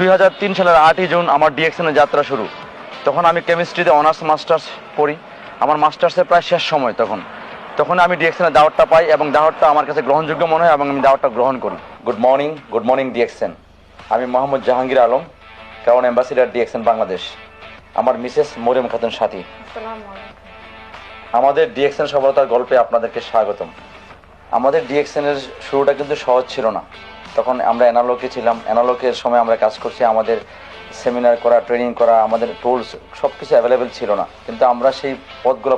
দুই হাজার তিন সালের আটই জুন আমার ডিএক্সএনের যাত্রা শুরু। তখন আমি কেমিস্ট্রিতে অনার্স, মাস্টার্স পড়ি। আমার মাস্টার্সের প্রায় শেষ সময় তখন। তখন আমি ডিএক্সএনের দাওয়াতটা পাই এবং দাওয়াতটা আমার কাছে গ্রহণযোগ্য মনে হয় এবং আমি দাওয়াতটা গ্রহণ করি। Good morning good morning DXN. আমি মোহাম্মদ জাহাঙ্গীর আলম, কারণ অ্যাম্বাসিডার ডিএক্সএন বাংলাদেশ। আমার মিসেস মরিয়ম খাতুন সাথী। আমাদের ডিএক্সএন সফলতার গল্পে আপনাদেরকে স্বাগতম। আমাদের ডিএক্সএনের শুরুটা কিন্তু সহজ ছিল না। তখন আমরা অ্যানালকে ছিলাম। অ্যানালকের সময় আমরা কাজ করছি, আমাদের সেমিনার করা ট্রেনিং করা, আমাদের টুলস সব কিছু অ্যাভেলেবেল ছিল না। কিন্তু আমরা সেই পথগুলো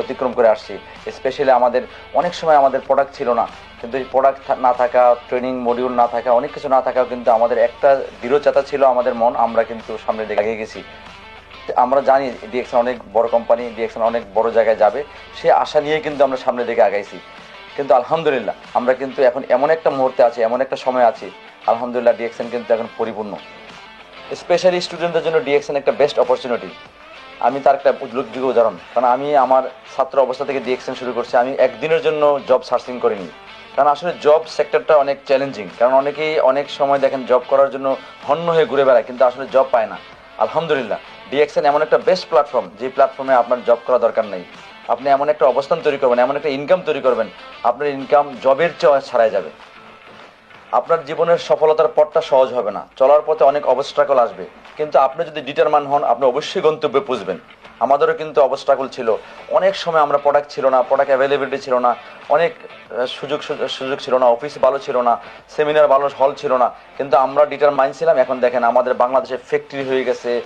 অতিক্রম করে আসছি। স্পেশালি আমাদের, অনেক সময় আমাদের প্রোডাক্ট ছিল না। কিন্তু এই প্রোডাক্ট না থাকা ট্রেনিং মডিউল না থাকা, অনেক কিছু না থাকাও কিন্তু আমাদের একটা দৃঢ়চাতা ছিল আমাদের মন, আমরা কিন্তু সামনে দিকে এগিয়ে গেছি। আমরা জানি ডিএক্সন অনেক বড় কোম্পানি ডিএক্সন অনেক বড় জায়গায় যাবে। সে আশা নিয়ে কিন্তু আমরা সামনের দিকে আগাইছি। কিন্তু আলহামদুলিল্লাহ, আমরা কিন্তু এখন এমন একটা মুহূর্তে আছি, এমন একটা সময় আছি। আলহামদুলিল্লাহ ডিএক্সন কিন্তু এখন পরিপূর্ণ। স্পেশালি স্টুডেন্টদের জন্য ডিএক্সন একটা বেস্ট অপরচুনিটি আমি তার একটা উল্লেখযোগ্য উদাহরণ, কারণ আমি আমার ছাত্র অবস্থা থেকে ডিএক্সন শুরু করছি, আমি একদিনের জন্য জব সার্চিং করিনি। কারণ আসলে জব সেক্টরটা অনেক চ্যালেঞ্জিং কারণ অনেকেই অনেক সময় দেখেন জব করার জন্য হন্য হয়ে ঘুরে বেড়ায়, কিন্তু আসলে জব পায় না। আলহামদুলিল্লাহ ডিএক্সএন এমন একটা বেস্ট প্ল্যাটফর্ম যে প্ল্যাটফর্মে আপনার জব করা দরকার নেই। আপনি এমন একটা অবস্থান তৈরি করবেন, এমন একটা ইনকাম তৈরি করবেন, আপনার ইনকাম জবের চেয়ে ছাড়াই যাবে। আপনার জীবনের সফলতার পথটা সহজ হবে না, চলার পথে অনেক অবস্ট্রাকল আসবে। কিন্তু আপনি যদি ডিটারমান হন, আপনি অবশ্যই গন্তব্যে পুষবেন আমাদেরও কিন্তু অবস্ট্রাকল ছিল। অনেক সময় আমরা প্রোডাক্ট ছিল না প্রোডাক্ট অ্যাভেলেবিলিটি ছিল না, অনেক সুযোগ, সুযোগ- ছিল না অফিস ভালো ছিল না সেমিনার ভালো হল ছিল না। কিন্তু আমরা ডিটার ডিটারমাইন ছিলাম, এখন দেখেন আমাদের বাংলাদেশে ফ্যাক্টরি হয়ে গেছে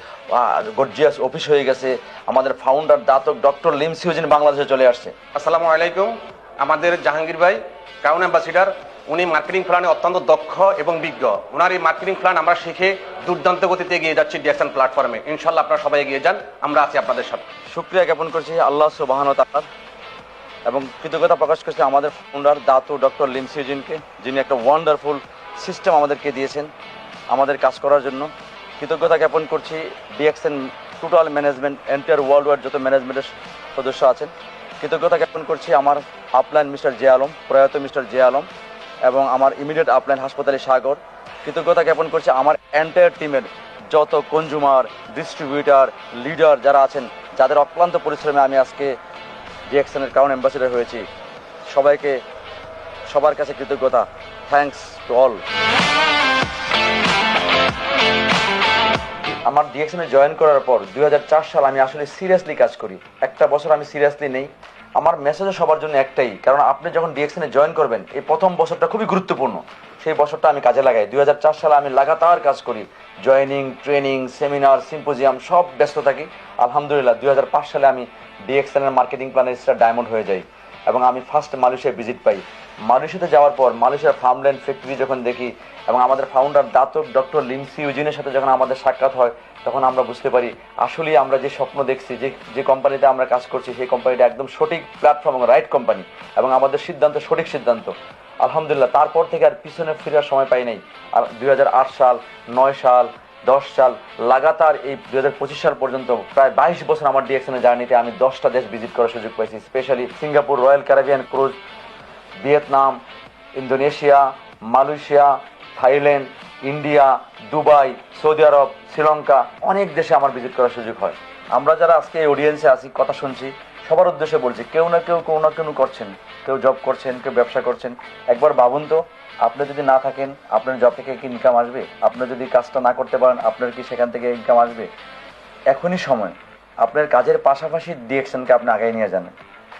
গর্জিয়াস অফিস হয়ে গেছে, আমাদের founder Datuk doctor Lim Siew Jin বাংলাদেশে চলে আসছে। আসসালামু আলাইকুম। আমাদের জাহাঙ্গীর ভাই ক্রাউন অ্যাম্বাসিডার উনি মার্কেটিং প্ল্যানে অত্যন্ত দক্ষ এবং বিজ্ঞ। ওনার এই মার্কেটিং প্ল্যান আমরা শিখে দুর্দান্ত গতিতে এগিয়ে যাচ্ছি ডিএকশন প্ল্যাটফর্মে ইনশাল্লাহ আপনারা সবাই এগিয়ে যান, আমরা আছি আপনাদের সাথে। শুক্রিয়া জ্ঞাপন করছি আল্লাহ সুবাহান তালার এবং কৃতজ্ঞতা প্রকাশ করছি আমাদের ফাউন্ডার দাতু ডক্টর লিমসিউজিনকে যিনি একটা ওয়ান্ডারফুল সিস্টেম আমাদেরকে দিয়েছেন আমাদের কাজ করার জন্য। কৃতজ্ঞতা জ্ঞাপন করছি DXN total management entire world wide যত ম্যানেজমেন্টের সদস্য আছেন। কৃতজ্ঞতা জ্ঞাপন করছি আমার আপলাইন মিস্টার জে আলম, প্রয়াত মিস্টার জে আলম। এবং আমার ইমিডিয়েট আপলাইন হাসপাতালে সাগর। কৃতজ্ঞতা জ্ঞাপন করছি আমার এন্টায়ার টিমের যত কনজুমার ডিস্ট্রিবিউটার লিডার যারা আছেন, যাদের অক্লান্ত পরিশ্রমে আমি আজকে ডিএক্সএনের কারণ অ্যাম্বাসিডার হয়েছি, সবাইকে সবার কাছে কৃতজ্ঞতা। থ্যাঙ্কস টু অল আমার ডিএক্সএনে জয়েন করার পর দু হাজার চার সাল আমি আসলে সিরিয়াসলি কাজ করি। একটা বছর আমি সিরিয়াসলি নেই। আমার মেসেজও সবার জন্য একটাই, কারণ আপনি যখন ডিএক্সএনে জয়েন করবেন, এই প্রথম বছরটা খুবই গুরুত্বপূর্ণ। সেই বছরটা আমি কাজে লাগাই। দুই হাজার চার সালে আমি লাগাতার কাজ করি। জয়েনিং ট্রেনিং সেমিনার সিম্পোজিয়াম সব ব্যস্ত থাকি। আলহামদুলিল্লাহ, দুই হাজার পাঁচ সালে আমি ডিএক্সএনের মার্কেটিং প্ল্যানের ডায়মন্ড হয়ে যাই। এবং আমি ফার্স্ট মালয়েশিয়া ভিজিট পাই। মালয়েশিয়াতে যাওয়ার পর মালয়েশিয়ার ফার্মল্যান্ড ফ্যাক্টরি যখন দেখি এবং আমাদের ফাউন্ডার দাতক ডক্টর লিমসি ইউজিনের সাথে যখন আমাদের সাক্ষাৎ হয়, তখন আমরা বুঝতে পারি, আসলেই আমরা যে স্বপ্ন দেখছি, যে যে কোম্পানিতে আমরা কাজ করছি, সেই কোম্পানিটা একদম সঠিক প্ল্যাটফর্ম এবং রাইট কোম্পানি এবং আমাদের সিদ্ধান্ত সঠিক সিদ্ধান্ত। আলহামদুলিল্লাহ, তারপর থেকে আর পিছনে ফেরার সময় পাই নাই। আর দুই হাজার আট সাল, নয় সাল দশ সাল লাগাতার এই দু হাজার পঁচিশ সাল পর্যন্ত প্রায় বাইশ বছর আমার ডিএক্সনের জার্নিতে আমি দশটা দেশ ভিজিট করার সুযোগ পাইছি, specially Singapore, Royal Caribbean cruise, Vietnam, Indonesia, Malaysia, Thailand, India, Dubai, Saudi আরব, শ্রীলঙ্কা, অনেক দেশে আমার ভিজিট করার সুযোগ হয়। আমরা যারা আজকে এই অডিয়েন্সে আছি, কথা শুনছি সবার উদ্দেশ্যে বলছি, কেউ না কেউ কোনো না কেউ করছেন। কেউ জব করছেন, কেউ ব্যবসা করছেন। একবার ভাবুন তো, আপনি যদি না থাকেন, আপনার জব থেকে কি ইনকাম আসবে? আপনি যদি কাজটা না করতে পারেন, আপনার কি সেখান থেকে ইনকাম আসবে? এখনই সময়। আপনার কাজের পাশাপাশি ডিএকশনকে আপনি আগায় নিয়ে যান।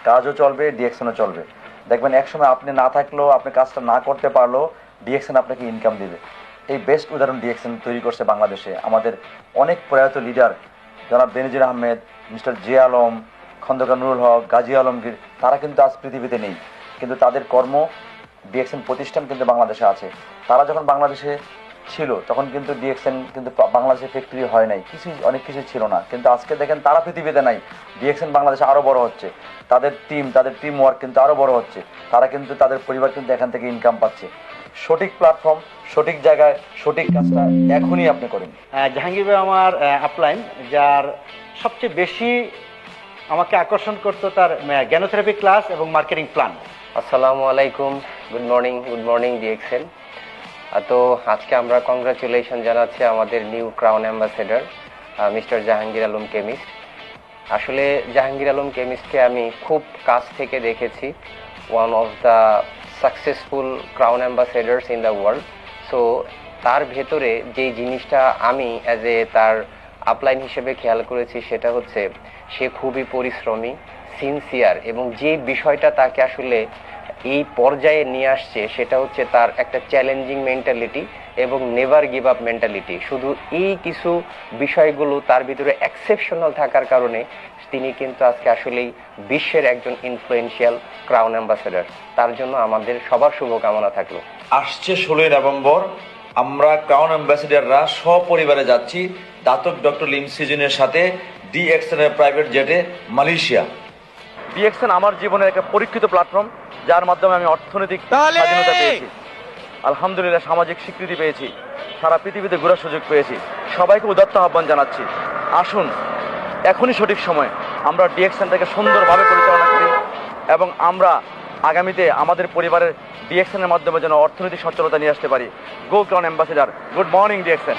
কাজও চলবে ডিএকশনও চলবে। দেখবেন একসময় আপনি না থাকলেও, আপনি কাজটা না করতে পারলেও ডিএকশন আপনাকে ইনকাম দিবে। এই বেস্ট উদাহরণ ডিএকশন তৈরি করছে বাংলাদেশে। আমাদের অনেক প্রয়াত লিডার জনাব বেনজির আহমেদ, মিস্টার জে আলম খন্দকার নুরুল হক, গাজী আলমগীর, তারা কিন্তু আজ পৃথিবীতে নেই। কিন্তু তাদের কর্ম ডিএক্সএন প্রতিষ্ঠান কিন্তু বাংলাদেশে আছে। তারা যখন বাংলাদেশে ছিল, তখন কিন্তু ডিএক্সএন কিন্তু বাংলাদেশে ফ্যাক্টরি হয় নাই। কিছু অনেক কিছু ছিল না। কিন্তু আজকে দেখেন তারা পৃথিবীতে নাই। ডিএক্সএন বাংলাদেশে আরও বড় হচ্ছে। তাদের টিম তাদের টিম ওয়ার্ক কিন্তু আরও বড় হচ্ছে। তারা কিন্তু, তাদের পরিবার কিন্তু এখান থেকে ইনকাম পাচ্ছে। সঠিক প্ল্যাটফর্ম সঠিক জায়গায়, সঠিক কাজটা এখনই আপনি করেন। জাহাঙ্গীর আমার আপলাইন যার সবচেয়ে বেশি আমাকে আকর্ষণ করতো তার জ্ঞানোথেরাপি ক্লাস এবং মার্কেটিং প্ল্যান। আসসালামু আলাইকুম। Good morning good morning DXN তো আজকে আমরা কংগ্রাচুলেশন জানাচ্ছি আমাদের new crown ambassador mister Jahangir Alam chemist. আসলে জাহাঙ্গীর আলম কেমিস্টকে আমি খুব কাছ থেকে দেখেছি one of the successful crown ambassadors in the world. So তার ভেতরে যেই জিনিসটা আমি অ্যাজ এ তার আপলাইন হিসেবে খেয়াল করেছি, সেটা হচ্ছে সে খুবই পরিশ্রমী সিনসিয়ার এবং যে বিষয়টা তাকে আসলে এই পর্যায়ে নিয়ে আসছে, সেটা হচ্ছে তার একটা চ্যালেঞ্জিং মেন্টালিটি এবং নেভার গিভ আপ মেন্টালিটি শুধু এই কিছু বিষয়গুলো তার ভিতরে এক্সেপশনাল থাকার কারণে তিনি কিন্তু আজকে আসলেই বিশ্বের একজন ইনফ্লুয়েন্সিয়াল ক্রাউন অ্যাম্বাসেডর তার জন্য আমাদের সবার শুভকামনা থাকল। আসছে ষোলোই নভেম্বর আমরা ক্রাউন অ্যাম্বাসিডাররা সপরিবারে যাচ্ছি। দাতক ডক্টর লিম সিজনের সাথে ডিএক্সএন এর প্রাইভেট জেটে মালয়েশিয়া। ডিএক্সএন আমার জীবনের একটা পরীক্ষিত প্ল্যাটফর্ম যার মাধ্যমে আমি অর্থনৈতিক স্বাধীনতা পেয়েছি। আলহামদুলিল্লাহ সামাজিক স্বীকৃতি পেয়েছি। সারা পৃথিবীতে ঘোরার সুযোগ পেয়েছি। সবাইকে উদাত্ত আহ্বান জানাচ্ছি। আসুন এখনই সঠিক সময় আমরা ডিএক্সএনটাকে সুন্দরভাবে পরিচালনা করি এবং আমরা আগামীতে আমাদের পরিবারের ডিএক্সএনের মাধ্যমে যেন অর্থনৈতিক সচ্ছলতা নিয়ে আসতে পারি। Go crown ambassador good morning DXN